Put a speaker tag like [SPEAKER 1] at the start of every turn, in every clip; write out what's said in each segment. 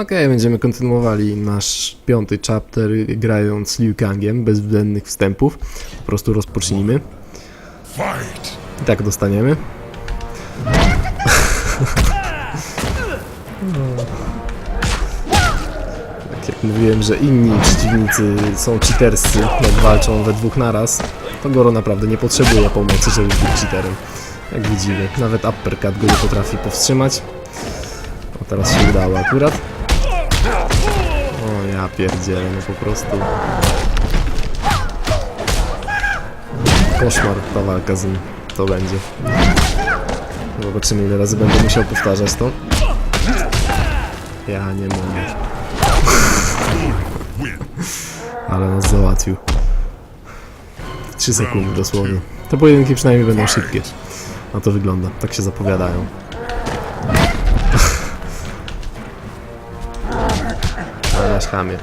[SPEAKER 1] Okej, będziemy kontynuowali nasz piąty chapter grając Liu Kangiem, bez zbędnych wstępów. Po prostu rozpocznijmy.
[SPEAKER 2] Fight!
[SPEAKER 1] I tak dostaniemy. Tak jak mówiłem, że inni przeciwnicy są cheaterscy, jak walczą we dwóch naraz, to Goro naprawdę nie potrzebuje pomocy, żeby być cheaterem. Jak widzimy, nawet uppercut go nie potrafi powstrzymać. A teraz się udało akurat. Ja pierdzielę, no po prostu... Koszmar ta walka z nim to będzie. Zobaczymy ile razy będę musiał powtarzać to. Ja nie mogę. Ale nas załatwił. W 3 sekundy dosłownie. Te pojedynki przynajmniej będą szybkie. Na to wygląda. Tak się zapowiadają. Nasz chamie.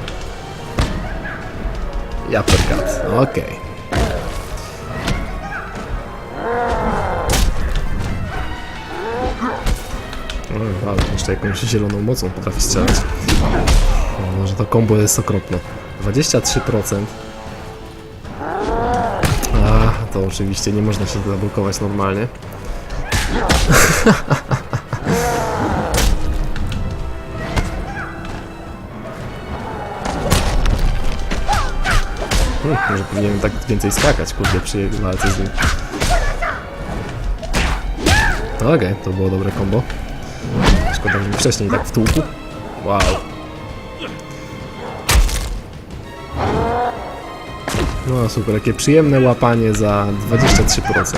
[SPEAKER 1] Uppercut. Okej. O, ale jeszcze jakąś zieloną mocą potrafi strzelać. O, może to combo jest okropne. 23%. A, to oczywiście nie można się zablokować normalnie. Może powinienem tak więcej skakać, kurde, przy walce z nim. Okej, to było dobre combo. Szkoda, że wcześniej tak wtłukł. Wow. No super, jakie przyjemne łapanie za 23%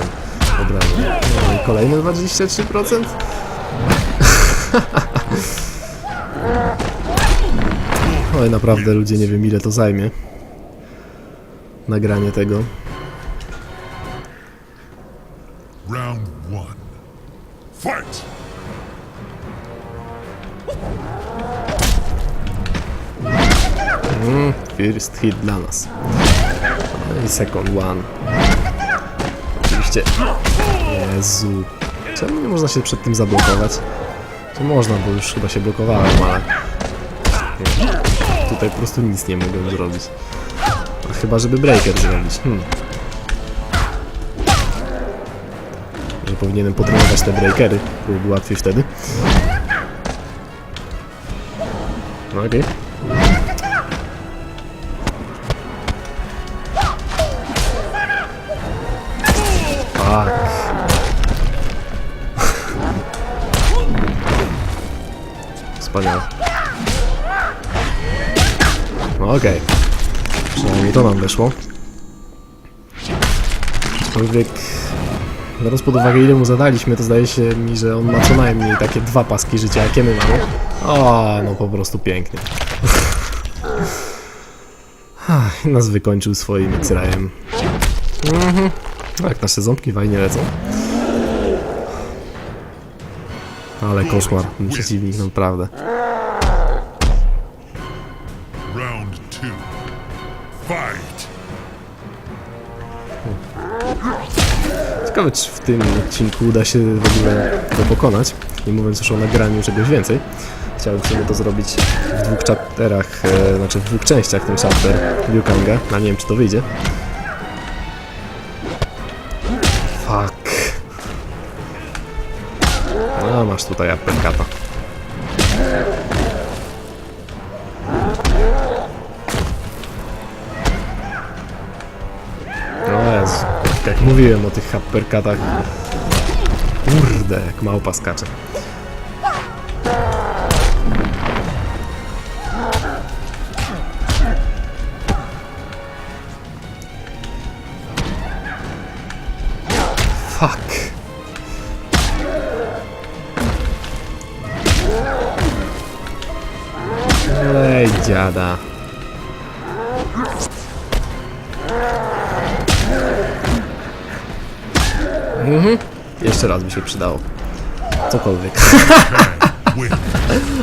[SPEAKER 1] obrażeń. No i kolejne 23%? Oj, naprawdę ludzie nie wiem ile to zajmie. Nagranie tego.
[SPEAKER 2] Round one. Fight!
[SPEAKER 1] First hit dla nas. No i second one. Oczywiście. Jezu. Czemu nie można się przed tym zablokować? To można, bo już chyba się blokowałem, ale... Tutaj po prostu nic nie mogłem zrobić. A chyba, żeby breaker zrobić. Hmm. Że powinienem potrenować te breakery, byłoby łatwiej wtedy. No okej. Tak. Wspaniale. No okej. Przynajmniej to nam wyszło. Aczkolwiek, biorąc pod uwagę ile mu zadaliśmy, to zdaje się mi, że on ma co najmniej takie dwa paski życia, jakie my mamy. O, no po prostu pięknie. Nas wykończył swoim X-Rayem. Mhm. Tak, nasze ząbki fajnie lecą. Ale koszmar, przeciwnik, naprawdę.
[SPEAKER 2] Fight!
[SPEAKER 1] Ciekawe, czy w tym odcinku uda się w ogóle go pokonać. Nie mówiąc już o nagraniu czegoś więcej. Chciałbym sobie to zrobić w dwóch chapterach, e, znaczy w dwóch częściach ten chapter Liu Kanga. No nie wiem, czy to wyjdzie. Fuck. No, masz tutaj uppercutta. Mówiłem o tych uppercutach. Kurde, jak małpa skacze. Fuck. Ej, dziada. Mhm. Jeszcze raz by się przydało. Cokolwiek.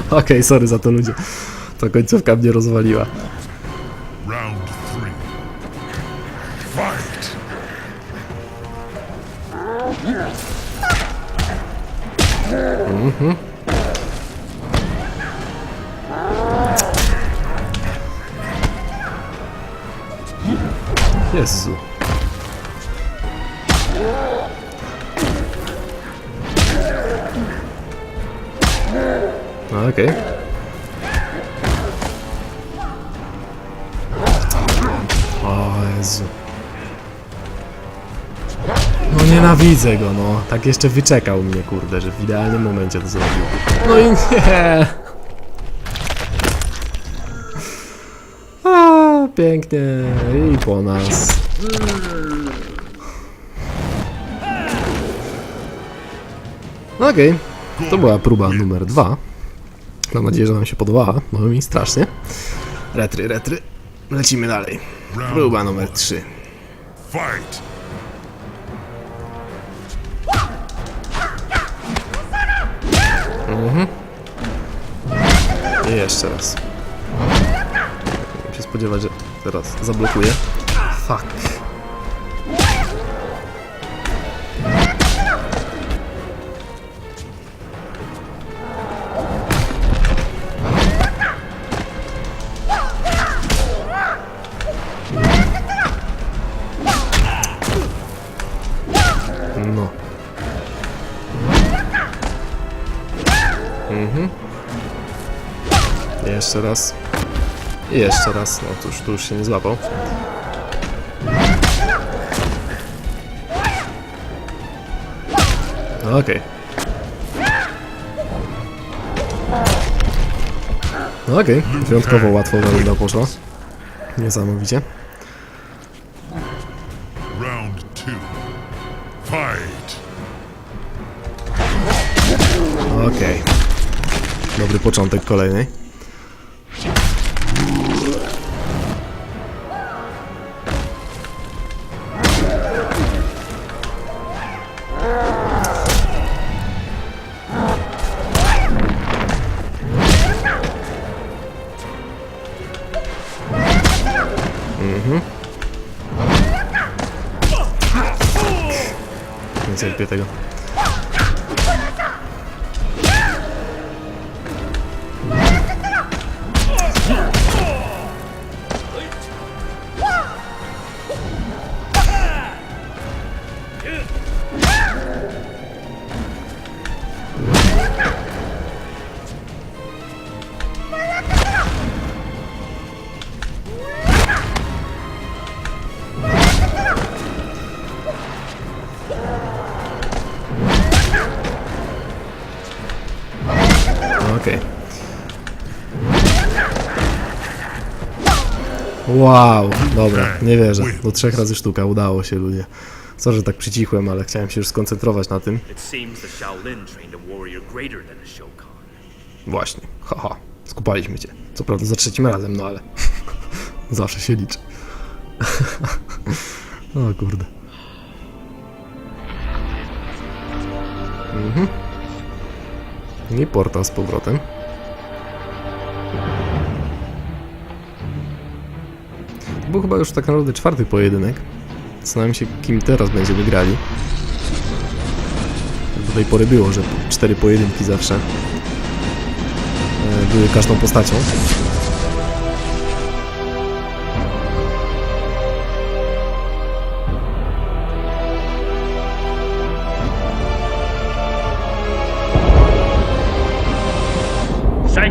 [SPEAKER 1] Okej, okay, sorry za to ludzie. Ta końcówka mnie rozwaliła. Mhm. Okej. O Jezu. No nienawidzę go, no. Tak jeszcze wyczekał mnie, kurde, że w idealnym momencie to zrobił. No i nie. A, pięknie. I po nas. Okej, to była próba numer dwa. Mam nadzieję, że wam się podobała, bo mi strasznie. Retry, retry. Lecimy dalej. Próba numer trzy.
[SPEAKER 2] Fight!
[SPEAKER 1] I jeszcze raz. Mogę się spodziewać, że teraz zablokuję. Fuck. Jeszcze raz. I jeszcze raz. No tu już, tu już się nie złapał. No, Okej. No Okej, wyjątkowo łatwo runda poszła. Niesamowicie.
[SPEAKER 2] Round two. Fight!
[SPEAKER 1] Okej. Dobry początek kolejnej. Nie cierpię tego. Wow, dobra, nie wierzę. Do trzech razy sztuka, udało się ludzie. Co, że tak przycichłem, ale chciałem się już skoncentrować na tym. Właśnie, haha, skupaliśmy cię. Co prawda za trzecim razem, no ale zawsze się liczy. o kurde. Mhm. I portal z powrotem. Był chyba już tak naprawdę czwarty pojedynek. Zastanawiam się, kim teraz będziemy grali. Do tej pory było, że cztery pojedynki zawsze e, były każdą postacią.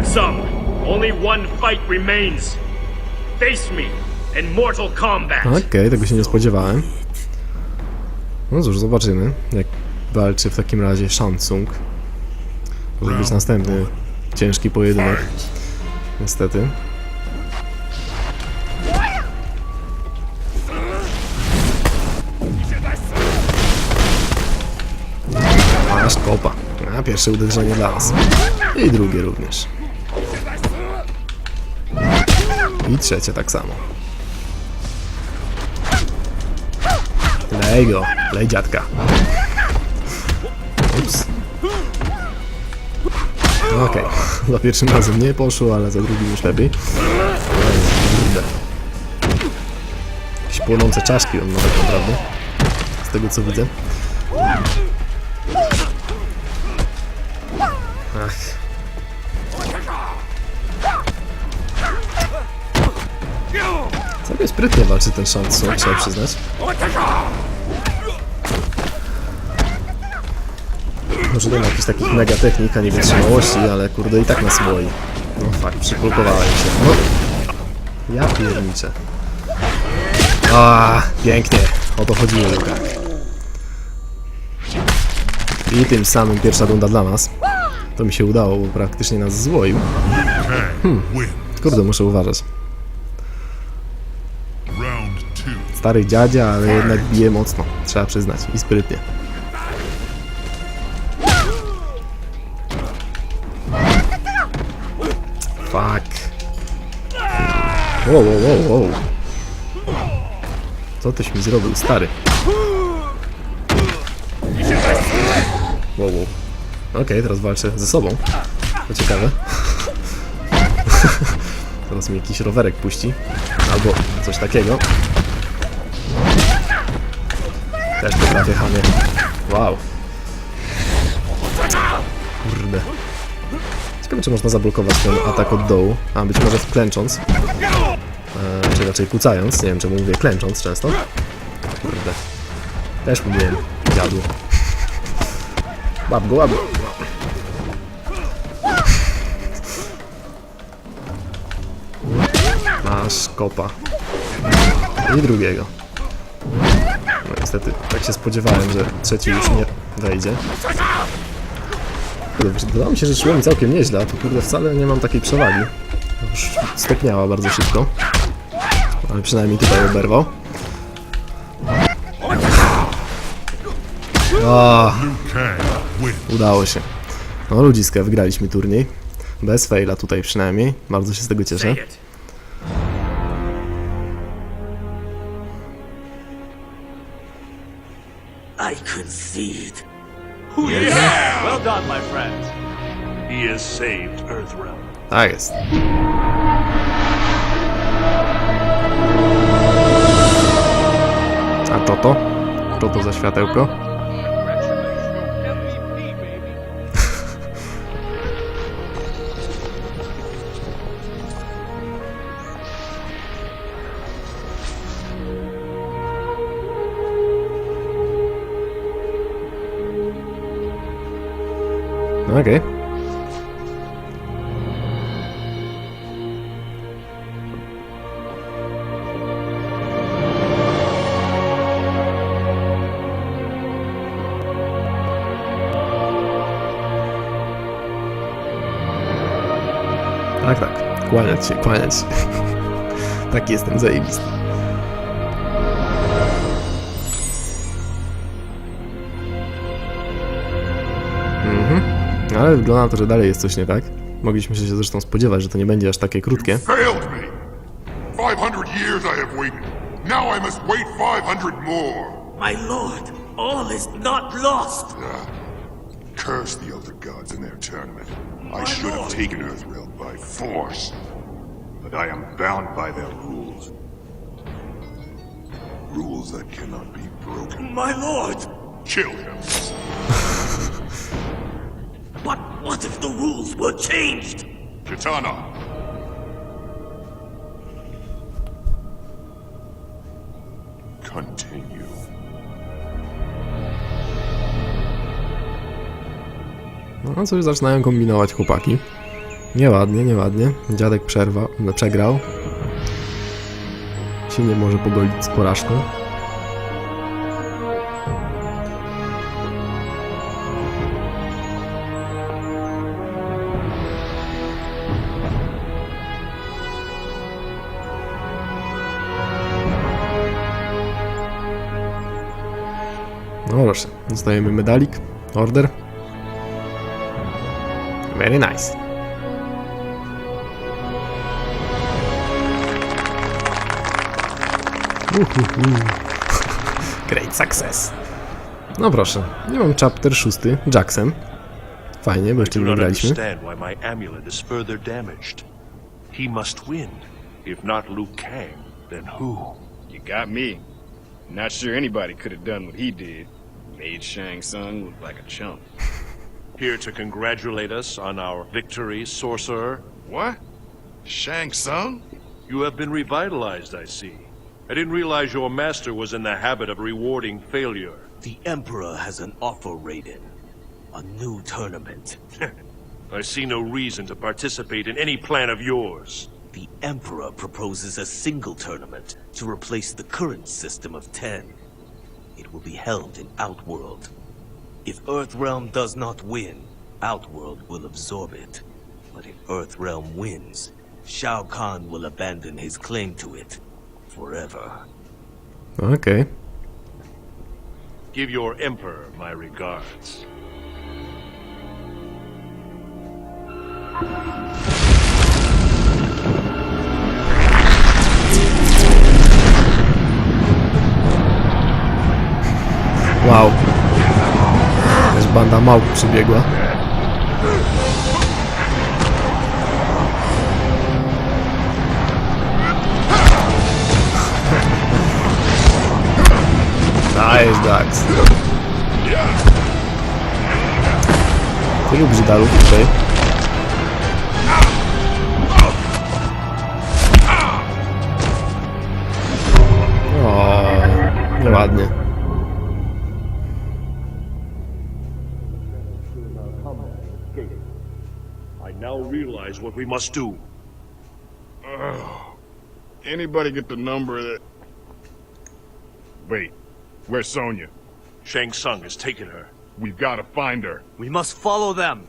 [SPEAKER 3] Tsung, only one fight remains. Face me
[SPEAKER 1] Okej, tego się nie spodziewałem. No cóż, zobaczymy, jak walczy w takim razie Shansung. Może być następny ciężki pojedynek, niestety. Aż kopa. A pierwsze uderzenie dla nas. I drugie również. I trzecie tak samo. Lej go, lej dziadka. Ups. No Okej, za pierwszym razem nie poszło, ale za drugim już lepiej. Kurde. Jakieś płonące czaszki on ma tak naprawdę. Z tego co widzę. Ach. Całkiem sprytnie walczy ten Tsung, trzeba przyznać. Może nie ma jakichś takich mega technik, ani wytrzymałości, ale kurde i tak nas boi. No fakt, przypulkowałem się. No. Ja pierniczę. A, pięknie. O to chodziło, Luka. I tym samym pierwsza runda dla nas. To mi się udało, bo praktycznie nas złoił.
[SPEAKER 2] Win.
[SPEAKER 1] Kurde, muszę uważać. Stary dziadzia, ale jednak bije mocno. Trzeba przyznać. I sprytnie. Fuck. Wow, wow, wow, wow. Co tyś mi zrobił, stary? Wow, wow. Okej, teraz walczę ze sobą. To ciekawe. Teraz mi jakiś rowerek puści. Albo coś takiego. Też potrafię hamie. Wow. Kurde. Ciekawe, czy można zablokować ten atak od dołu. A być może klęcząc. E, czy raczej kucając. Nie wiem, czemu mówię klęcząc często. Kurde. Też mówiłem dziadu. Łap go, łap go. Masz kopa. I drugiego. No niestety, tak się spodziewałem, że trzeci już nie wejdzie. Kurde, wydawało mi się, że szło całkiem nieźle, a tu kurde wcale nie mam takiej przewagi. Już stopniała bardzo szybko. Ale przynajmniej tutaj oberwał. O, udało się. No ludziska, wygraliśmy turniej. Bez faila tutaj przynajmniej. Bardzo się z tego cieszę.
[SPEAKER 3] It.
[SPEAKER 4] I concede.
[SPEAKER 5] Well done, my friend. He has saved Earthrealm.
[SPEAKER 1] Tak jest. A to to? To to za światełko? Okej. Tak, tak. Kłaniać się, kłaniać się. Taki jestem zajebisty. Ale wygląda na to, że dalej jest coś nie tak. Mogliśmy się zresztą spodziewać, że to nie będzie aż takie krótkie.
[SPEAKER 6] failed me. 500 years I have waited. Now I must wait 500 more.
[SPEAKER 4] My lord, all is not lost.
[SPEAKER 6] Curse the other gods in their tournament. I should have taken Earthrealm by force. But I am bound by their rules. Rules that cannot be broken.
[SPEAKER 4] My lord.
[SPEAKER 6] Kill him.
[SPEAKER 4] were changed?
[SPEAKER 6] Kitana. Continue.
[SPEAKER 1] No co już zaczynają kombinować chłopaki. Nieładnie, nieładnie. Dziadek przerwał, no, przegrał. Się nie może pogodzić z porażką. Proszę, dostajemy medalik, order. Very nice. Uhuhu. Great success. No proszę, nie mam chapter 6, Jacksem. Fajnie, bo jeszcze nie graliśmy.
[SPEAKER 5] He must win. If not Liu Kang, then who?
[SPEAKER 7] You got me. Not sure anybody could have done what he did. Made Shang Tsung look like a chump.
[SPEAKER 5] Here to congratulate us on our victory, sorcerer.
[SPEAKER 6] What? Shang Tsung?
[SPEAKER 5] You have been revitalized, I see. I didn't realize your master was in the habit of rewarding failure.
[SPEAKER 4] The Emperor has an offer, Raiden. A new tournament.
[SPEAKER 5] I see no reason to participate in any plan of yours.
[SPEAKER 4] The Emperor proposes a single tournament to replace the current system of ten. It will be held in Outworld. If Earthrealm does not win, Outworld will absorb it. But if Earthrealm wins, Shao Kahn will abandon his claim to it forever.
[SPEAKER 1] Okay.
[SPEAKER 5] Give your emperor my regards.
[SPEAKER 1] Wow. Jakaś banda małp przybiegła. Dajesz, Dax. Tylu brzydalów tutaj. O, nieładnie.
[SPEAKER 5] Realize what we must do.
[SPEAKER 7] Anybody get the number that? Wait, where's Sonya?
[SPEAKER 5] Shang Tsung has taken her.
[SPEAKER 7] We've got to find her.
[SPEAKER 4] We must follow them!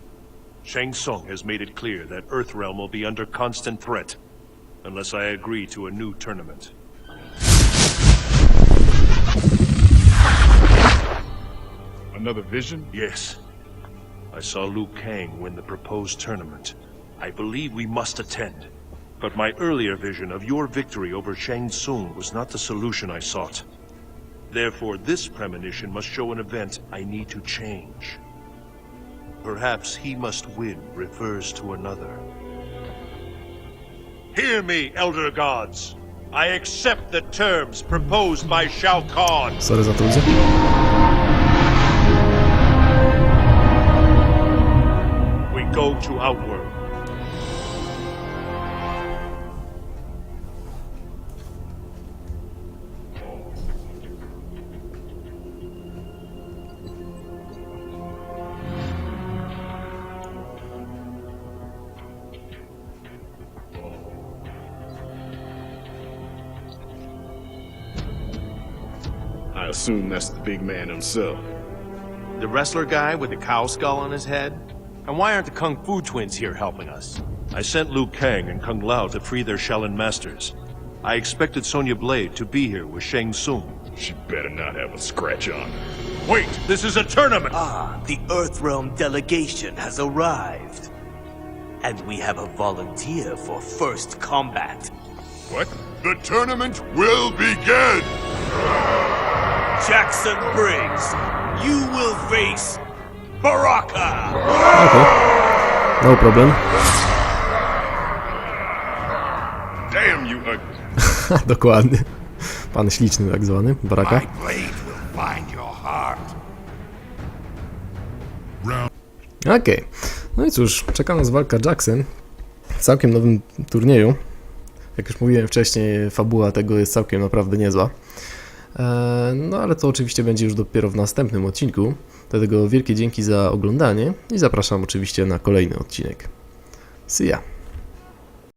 [SPEAKER 5] Shang Tsung has made it clear that Earthrealm will be under constant threat unless I agree to a new tournament.
[SPEAKER 7] Another vision?
[SPEAKER 5] Yes. I saw Liu Kang win the proposed tournament. I believe we must attend. But my earlier vision of your victory over Shang Tsung was not the solution I sought. Therefore, this premonition must show an event I need to change. Perhaps he must win refers to another. Hear me, Elder Gods! I accept the terms proposed by Shao Kahn!
[SPEAKER 1] Sorry za to ludzie.
[SPEAKER 5] We go to Outworld.
[SPEAKER 7] Assume that's the big man himself.
[SPEAKER 8] The wrestler guy with the cow skull on his head? And why aren't the Kung Fu twins here helping us?
[SPEAKER 5] I sent Liu Kang and Kung Lao to free their Shaolin masters. I expected Sonya Blade to be here with Shang Tsung.
[SPEAKER 7] She better not have a scratch on her.
[SPEAKER 5] Wait, this is a tournament!
[SPEAKER 4] Ah, the Earthrealm delegation has arrived. And we have a volunteer for first combat.
[SPEAKER 7] What?
[SPEAKER 6] The tournament will begin!
[SPEAKER 4] Jackson Briggs, you will face Baraka!
[SPEAKER 1] No problem.
[SPEAKER 7] Damn you ugly.
[SPEAKER 1] Dokładnie. Pan śliczny tak zwany, Baraka. Okej. No i cóż, czeka nas walka Jackson w całkiem nowym turnieju. Jak już mówiłem wcześniej, fabuła tego jest całkiem naprawdę niezła. E, No ale to oczywiście będzie już dopiero w następnym odcinku. Dlatego wielkie dzięki za oglądanie i zapraszam oczywiście na kolejny odcinek. See ya!